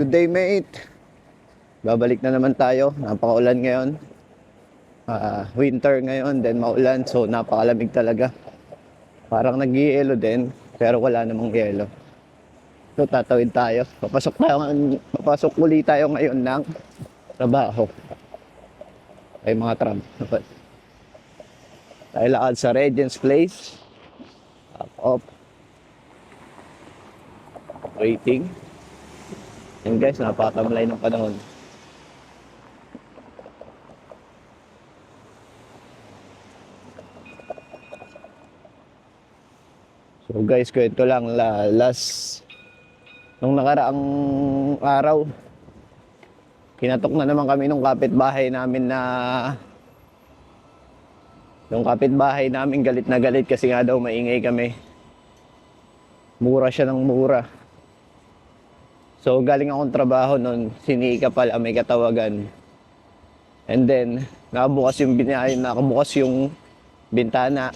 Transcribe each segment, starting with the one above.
Good day, mate. Babalik na naman tayo. Napakaulan ngayon. Ah, winter ngayon, then maulan. So, napakalamig talaga. Parang nag din, pero wala namang yelo. So, tatawid tayo. Papasok, tayo, papasok uli tayo ngayon ng trabaho. Ay, mga tram. Tayo lakad sa Regent's Place. Up, up. Waiting. Yan guys, napakamlay ng panahon. So guys, kwento lang la, last nung nakaraang araw kinatok na naman kami nung kapitbahay namin na nung kapitbahay namin galit na galit kasi nga daw maingay kami. Mura siya ng mura. So galing akong trabaho noon, sinika pala may katawagan. And then nakabukas yung binay, nakabukas yung bintana.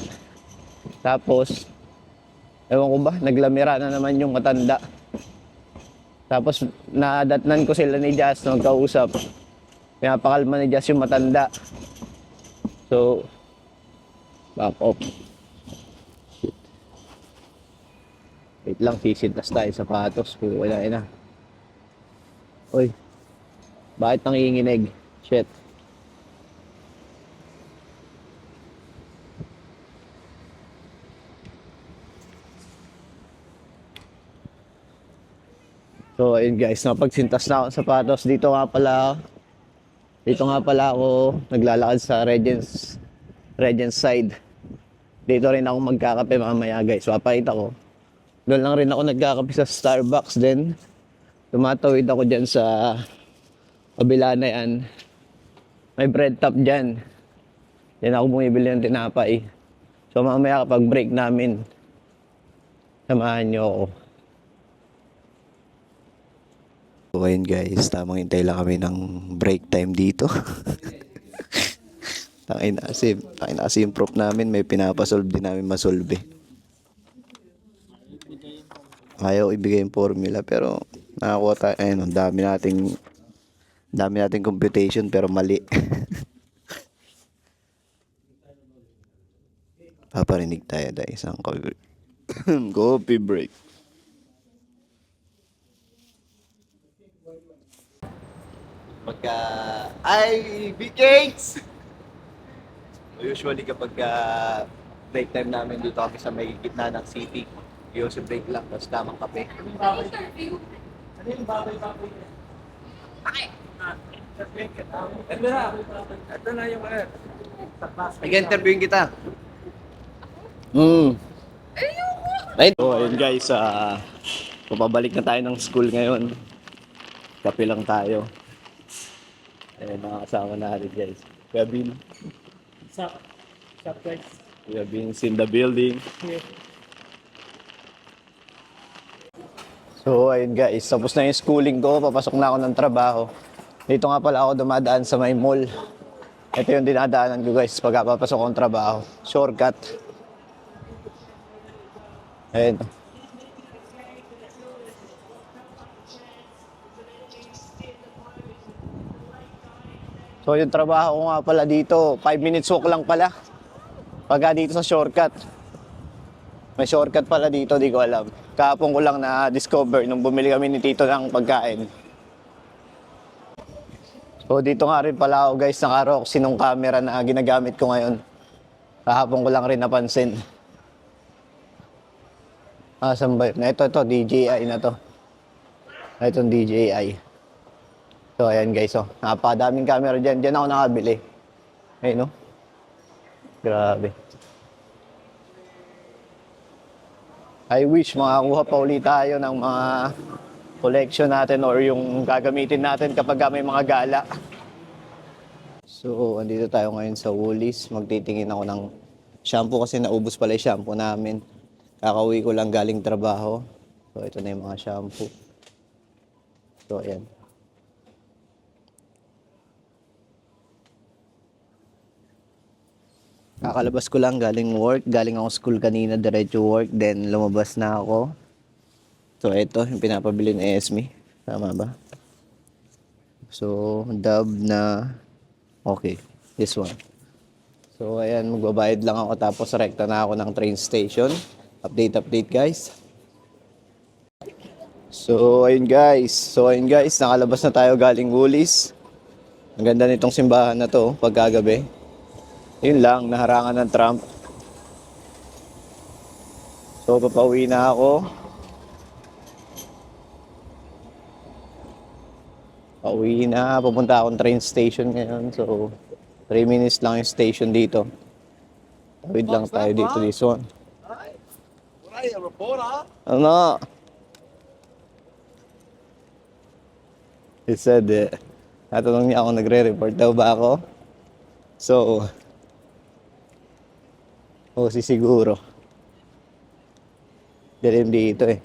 Tapos ewan ko ba, naglamira na naman yung matanda. Tapos nadatnan ko sila ni Jazz nagkausap. Pinapakalma ni Jazz yung matanda. So back off. Wait lang, sisintas tayo sa patos. Wala na. Uy, bakit nanginginig? Shit. So, ayun guys, napagsintas na ako sa sapatos. Dito nga pala, dito nga pala ako naglalakad sa Regents, Regents side. Dito rin ako magkakape mamaya guys. Papakita ko. Doon lang rin ako nagkakape sa Starbucks din. Tumatawid ako dyan sa kabila na yan. May bread top dyan. Yan ako bumibili ng tinapay. So mamaya kapag break namin, samahan nyo ako. So ayun guys, tamang hintay lang kami ng break time dito. Tangin na kasi, tangin na kasi yung prop namin, may pinapasolve din namin masolve. Ayaw ibigay yung formula pero nakakuha tayo, ayun, ang dami nating dami nating computation pero mali. Paparinig tayo dahil isang coffee break. coffee break. Pagka, ay, BKs! Usually kapag uh, break time namin dito kami sa may gitna ng city, yung si break lang, tapos tamang kape. Ito na. Ito na yung ano. Nag-interviewin kita. Hmm. Ayun. So, ayun guys, ah papabalik na tayo ng school ngayon. Kape lang tayo. Ayun, mga kasama natin guys. Kuya Bin. Sa surprise. Kuya Bin's in the building. So, ayun guys, tapos na yung schooling ko, papasok na ako ng trabaho. Dito nga pala ako dumadaan sa may mall. Ito yung dinadaanan ko guys pag papasok akong trabaho. Shortcut. Ayun. So yung trabaho ko nga pala dito, 5 minutes walk lang pala. Pagka dito sa shortcut. May shortcut pala dito, di ko alam. Kahapon ko lang na-discover nung bumili kami ni Tito ng pagkain. So dito nga rin pala ako guys, naka-Roxy nung camera na ginagamit ko ngayon. Kahapon ko lang rin napansin. Ah, saan ba yun? Ito, ito, DJI na to. Itong DJI. So, ayan guys, oh. Napakadaming camera dyan. Dyan ako nakabili. Ayun, no? Grabe. I wish makakuha pa ulit tayo ng mga collection natin or yung gagamitin natin kapag may mga gala. So, andito tayo ngayon sa Woolies. Magtitingin ako ng shampoo kasi naubos pala yung shampoo namin. Kakauwi ko lang galing trabaho. So, ito na yung mga shampoo. So, ayan. Kakalabas ko lang galing work. Galing ako school kanina, diretso work. Then lumabas na ako. So ito, yung pinapabili ni Esme. Tama ba? So, dub na... Okay, this one. So, ayan, magbabayad lang ako tapos rekta na ako ng train station. Update, update guys. So, ayun guys. So, ayun guys, nakalabas na tayo galing Woolies. Ang ganda nitong simbahan na to pagkagabi. Yun lang, naharangan ng Trump. So, papauwi na ako. Pauwi na, pupunta akong train station ngayon. So, 3 minutes lang yung station dito. Tawid lang tayo dito this one. Ano? He said eh. Natanong niya ako nagre-report daw ba ako? So, oh, si siguro. Dilim dito eh.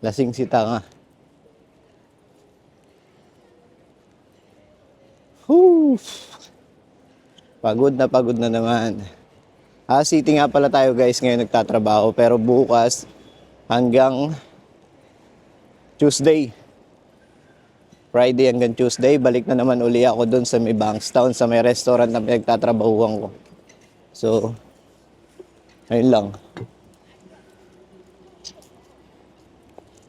Lasing si tanga. Whew. Pagod na pagod na naman. Ah, city nga pala tayo guys ngayon nagtatrabaho pero bukas hanggang Tuesday. Friday hanggang Tuesday, balik na naman uli ako doon sa may Bankstown, sa may restaurant na pinagtatrabahuan ko. So, ayun lang.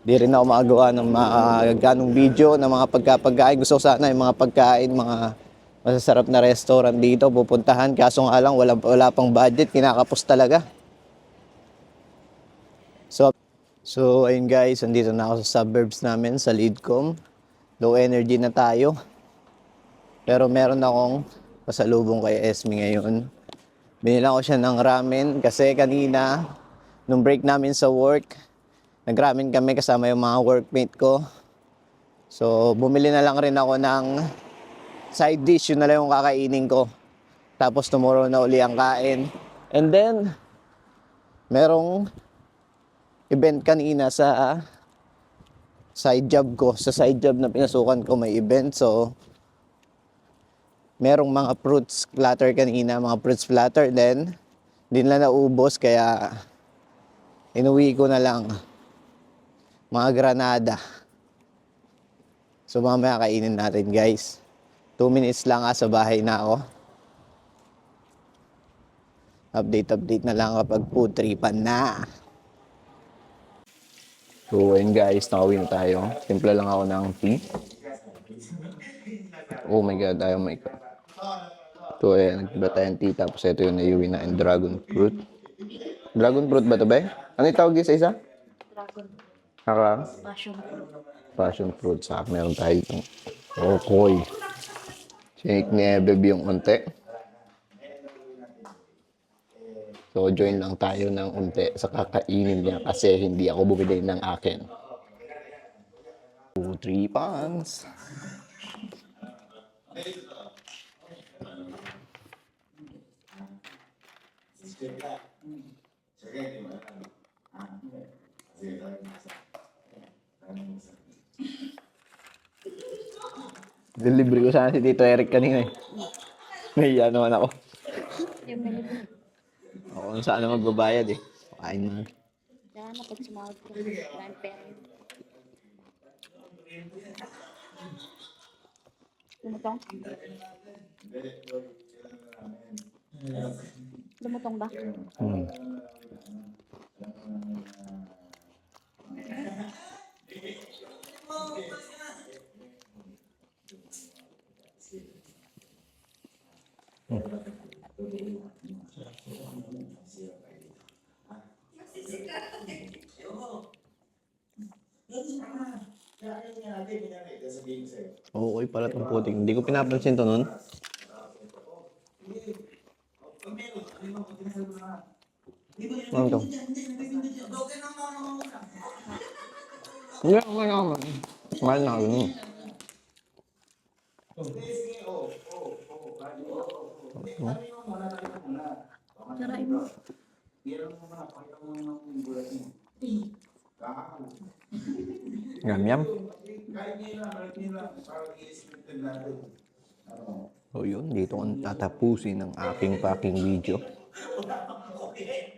Di rin ako makagawa ng mga ganong video ng mga pagkapagkain. Gusto ko sana yung mga pagkain, mga masasarap na restaurant dito, pupuntahan. Kaso nga lang, wala, wala pang budget, kinakapos talaga. So, so ayun guys, andito na ako sa suburbs namin, sa Leadcom. Low energy na tayo. Pero meron akong pasalubong kay Esme ngayon. Binilang ko siya ng ramen kasi kanina, nung break namin sa work, nagramen kami kasama yung mga workmate ko. So, bumili na lang rin ako ng side dish, yun na lang yung kakainin ko. Tapos tomorrow na uli ang kain. And then, merong event kanina sa side job ko. Sa side job na pinasukan ko may event. So, merong mga fruits platter kanina, mga fruits platter. Then, hindi nila naubos kaya inuwi ko na lang mga granada. So, mamaya kainin natin guys. 2 minutes lang ah, sa bahay na ako. Update, update na lang kapag food tripan na. So, ayun guys, nakawin na tayo. Timpla lang ako ng tea. Oh my god, ayaw my god. So, ayan, nagtiba tayo ng tea. Tapos ito yung naiuwi na yung dragon fruit. Dragon fruit ba ito ba? Ano yung tawag sa isa? Dragon Naka? passion fruit. Passion fruit sa meron tayo itong okoy. Shake ni Ebeb yung unti. So, join lang tayo ng unti sa kakainin niya kasi hindi ako bumili ng akin. Two, three pans. Delivery ko sana si Tito Eric kanina eh. Nahiya naman ako. Yung menu. Ako kung saan na magbabayad eh. Kain na. Kaya na pag sumahod ko. Dahil pera. Lumutong? Lumutong ba? Hmm. Okay pala itong puting. Hindi ko pinapansin to nun. Ano to? Hindi, okay naman. Mahal na yun. Tarain mo. Kahit nila, kahit nila, parang i-split na natin. Ano? Oh, yun, dito ang tatapusin ng aking packing video. Wala pang kukuhin.